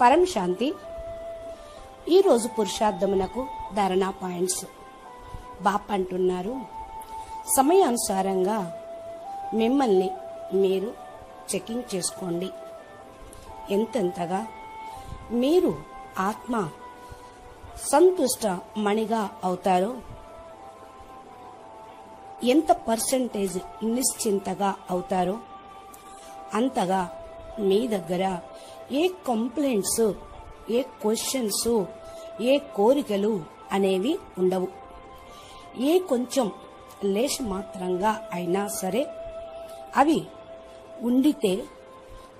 పరం శాంతి. ఈరోజు పురుషార్థమునకు ధరణా పాయింట్స్. బాప్ అంటున్నారు సమయానుసారంగా మిమ్మల్ని మీరు చెకింగ్ చేసుకోండి. ఎంతెంతగా? మీరు ఆత్మ సంతుష్ట మణిగా అవుతారో ఎంత పర్సంటేజ్ నిశ్చింతగా అవుతారో అంతగా మీ దగ్గర ఏ కంప్లైంట్స్ ఏ క్వశ్చన్స్ ఏ కోరికలు అనేవి ఉండవు. ఏ కొంచెం లేశ మాత్రంగా అయినా సరే అవి ఉండితే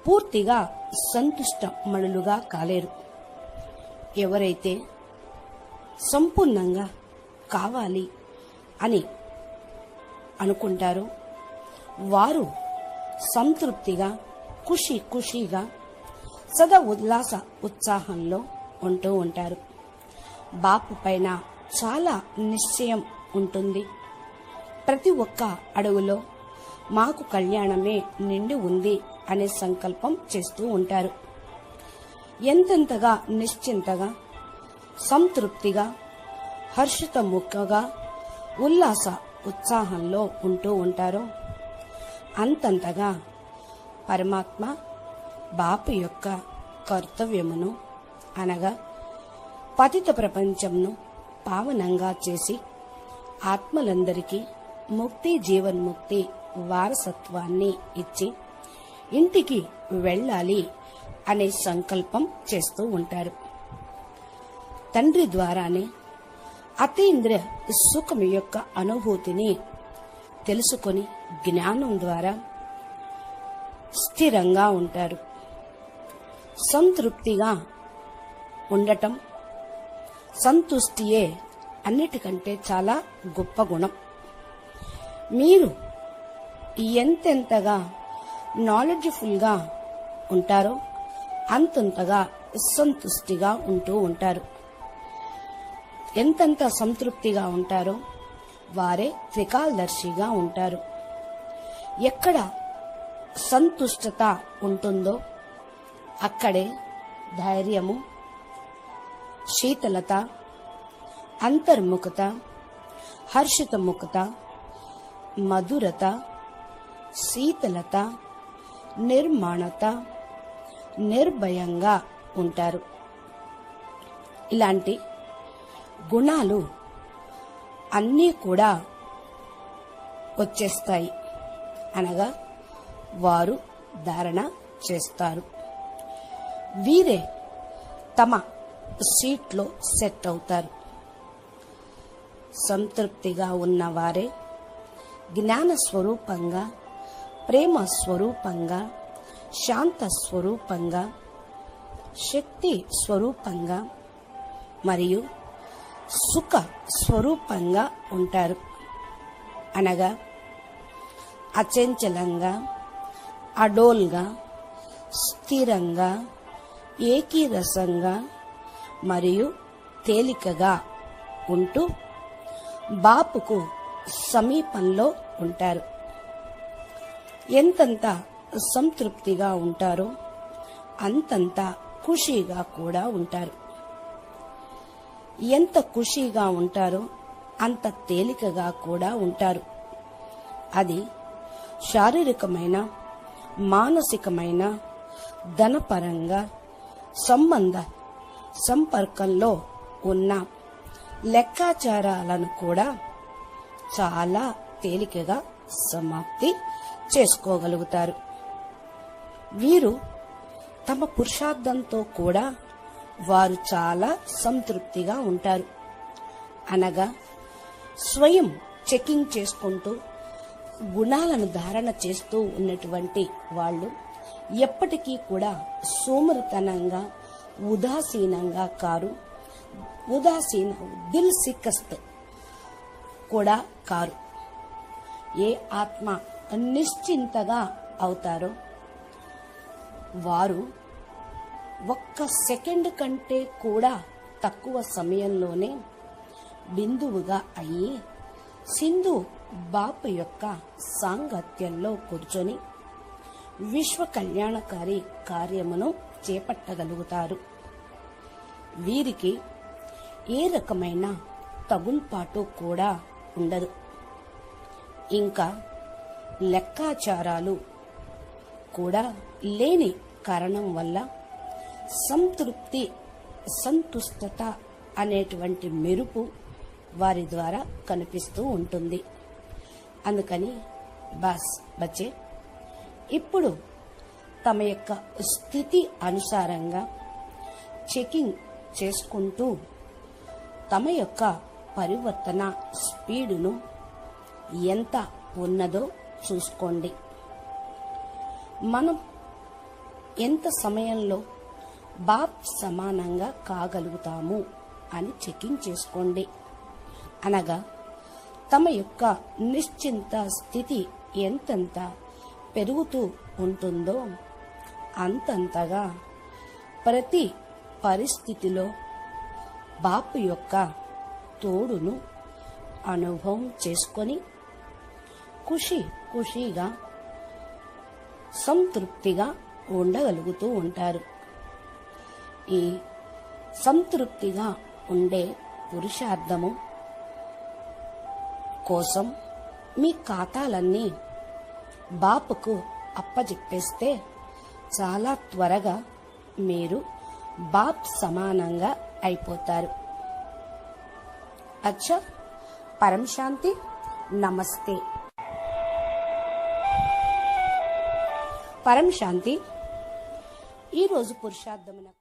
పూర్తిగా సంతుష్ట మణులుగా కాలేరు. ఎవరైతే సంపూర్ణంగా కావాలి అని అనుకుంటారో వారు సంతృప్తిగా ఖుషి ఖుషిగా సదా ఉల్లాస ఉత్సాహంలో ఉంటూ ఉంటారు. బాపు పైన చాలా నిశ్చయం ఉంటుంది. ప్రతి ఒక్క అడుగులో మాకు కళ్యాణమే నిండి ఉంది అనే సంకల్పం చేస్తూ ఉంటారు. ఎంతెంతగా నిశ్చింతగా సంతృప్తిగా హర్షిత ముక్కగా ఉల్లాస ఉత్సాహంలో ఉంటూ ఉంటారో అంతంతగా పరమాత్మ బాపు యొక్క కర్తవ్యమును అనగా పతిత ప్రపంచంను పావనంగా చేసి ఆత్మలందరికీ ముక్తి జీవన్ముక్తి వారసత్వాన్ని ఇచ్చి ఇంటికి వెళ్ళాలి అనే సంకల్పం చేస్తూ ఉంటారు. తండ్రి ద్వారానే అతీంద్ర సుఖం యొక్క అనుభూతిని తెలుసుకొని జ్ఞానం ద్వారా స్థిరంగా ఉంటారు. సంతృప్తిగా ఉండటం సంతుష్టియే అన్నిటికంటే చాలా గొప్ప గుణం. మీరు ఎంతెంతగా నాలెడ్జ్ఫుల్గా ఉంటారో అంతంతగా సంతుష్టిగా ఉంటూ ఉంటారు. ఎంతెంత సంతృప్తిగా ఉంటారో వారే త్రికాలదర్శిగా ఉంటారు. ఎక్కడ సంతుష్టత ఉంటుందో అక్కడే ధైర్యము శీతలత అంతర్ముఖత హర్షితముఖత మధురత శీతలత నిర్మాణత నిర్భయంగా ఉంటారు. ఇలాంటి గుణాలు అన్నీ కూడా వచ్చేస్తాయి అనగా వారు ధారణ చేస్తారు. వీరే తమ సీట్లో సెట్ అవుతారు. సంతృప్తిగా ఉన్నవారే జ్ఞాన స్వరూపంగా ప్రేమ స్వరూపంగా శాంత స్వరూపంగా శక్తి స్వరూపంగా మరియు సుఖ స్వరూపంగా ఉంటారు. అనగా అచంచలంగా అడోల్గా స్థిరంగా ఏకీరసంగా మరియు తేలికగా ఉంటూ బాపుకు సమీపంలో ఉంటారు. ఎంతంత సంతృప్తిగా ఉంటారో అంతంత ఖుషీగా కూడా ఉంటారు. ఎంత ఖుషీగా ఉంటారో అంత తేలికగా కూడా ఉంటారు. అది శారీరకమైన మానసికమైన ధనపరంగా సంబంధ సంపర్కంలో ఉన్న. లెక్కాచారాలను కూడా చాలా తేలికగా సమాప్తి చేసుకోగలుగుతారు. వీరు తమ పురుషార్థంతో కూడా వారు చాలా సంతృప్తిగా ఉంటారు. అనగా స్వయం చెకింగ్ చేసుకుంటూ గుణాలను ధారణ చేస్తూ ఉన్నటువంటి వాళ్ళు ఎప్పటికీ కూడా సోమరితనంగా ఉదాసీనంగా కారు ఉదాసీన దిల్ సిక్కస్త్ కూడా కారు. ఏ ఆత్మ నిశ్చింతగా అవుతారో వారు ఒక్క సెకండ్ కంటే కూడా తక్కువ సమయంలోనే బిందువుగా అయ్యి సింధు బాపు యొక్క సాంగత్యంలో కూర్చొని విశ్వ కళ్యాణకారి కార్యమును చేపట్టగలుగుతారు. వీరికి ఏ రకమైన తగుల్పాటు కూడా ఉండదు. ఇంకా లెక్కాచారాలు కూడా లేని కారణం వల్ల సంతృప్తి సంతుష్టత అనేటువంటి మెరుపు వారి ద్వారా కనిపిస్తూ ఉంటుంది. అందుకని బాస్ బచ్చే ఇప్పుడు తమ యొక్క స్థితి అనుసారంగా చెకింగ్ చేసుకుంటూ తమ యొక్క పరివర్తన స్పీడును ఎంత ఉన్నదో చూసుకోండి. మనం ఎంత సమయంలో బాప్ సమానంగా కాగలుగుతాము అని చెకింగ్ చేసుకోండి. అనగా తమ యొక్క నిశ్చింత స్థితి ఎంతెంత పెరుగుతూ ఉంటుందో అంతంతగా ప్రతి పరిస్థితిలో బాపు యొక్క తోడును అనుభవం చేసుకొని ఖుషి ఖుషిగా సంతృప్తిగా ఉండగలుగుతూ ఉంటారు. ఈ సంతృప్తిగా ఉండే పురుషార్థము కోసం మీ ఖాతాలన్నీ బాపుకు అప్పజెప్పేస్తే చాలా త్వరగా మీరు బాప్ సమానంగా అయిపోతారు. అచ్చా పరం శాంతి నమస్తే. పరం శాంతి ఈరోజు పురుషార్థమునకు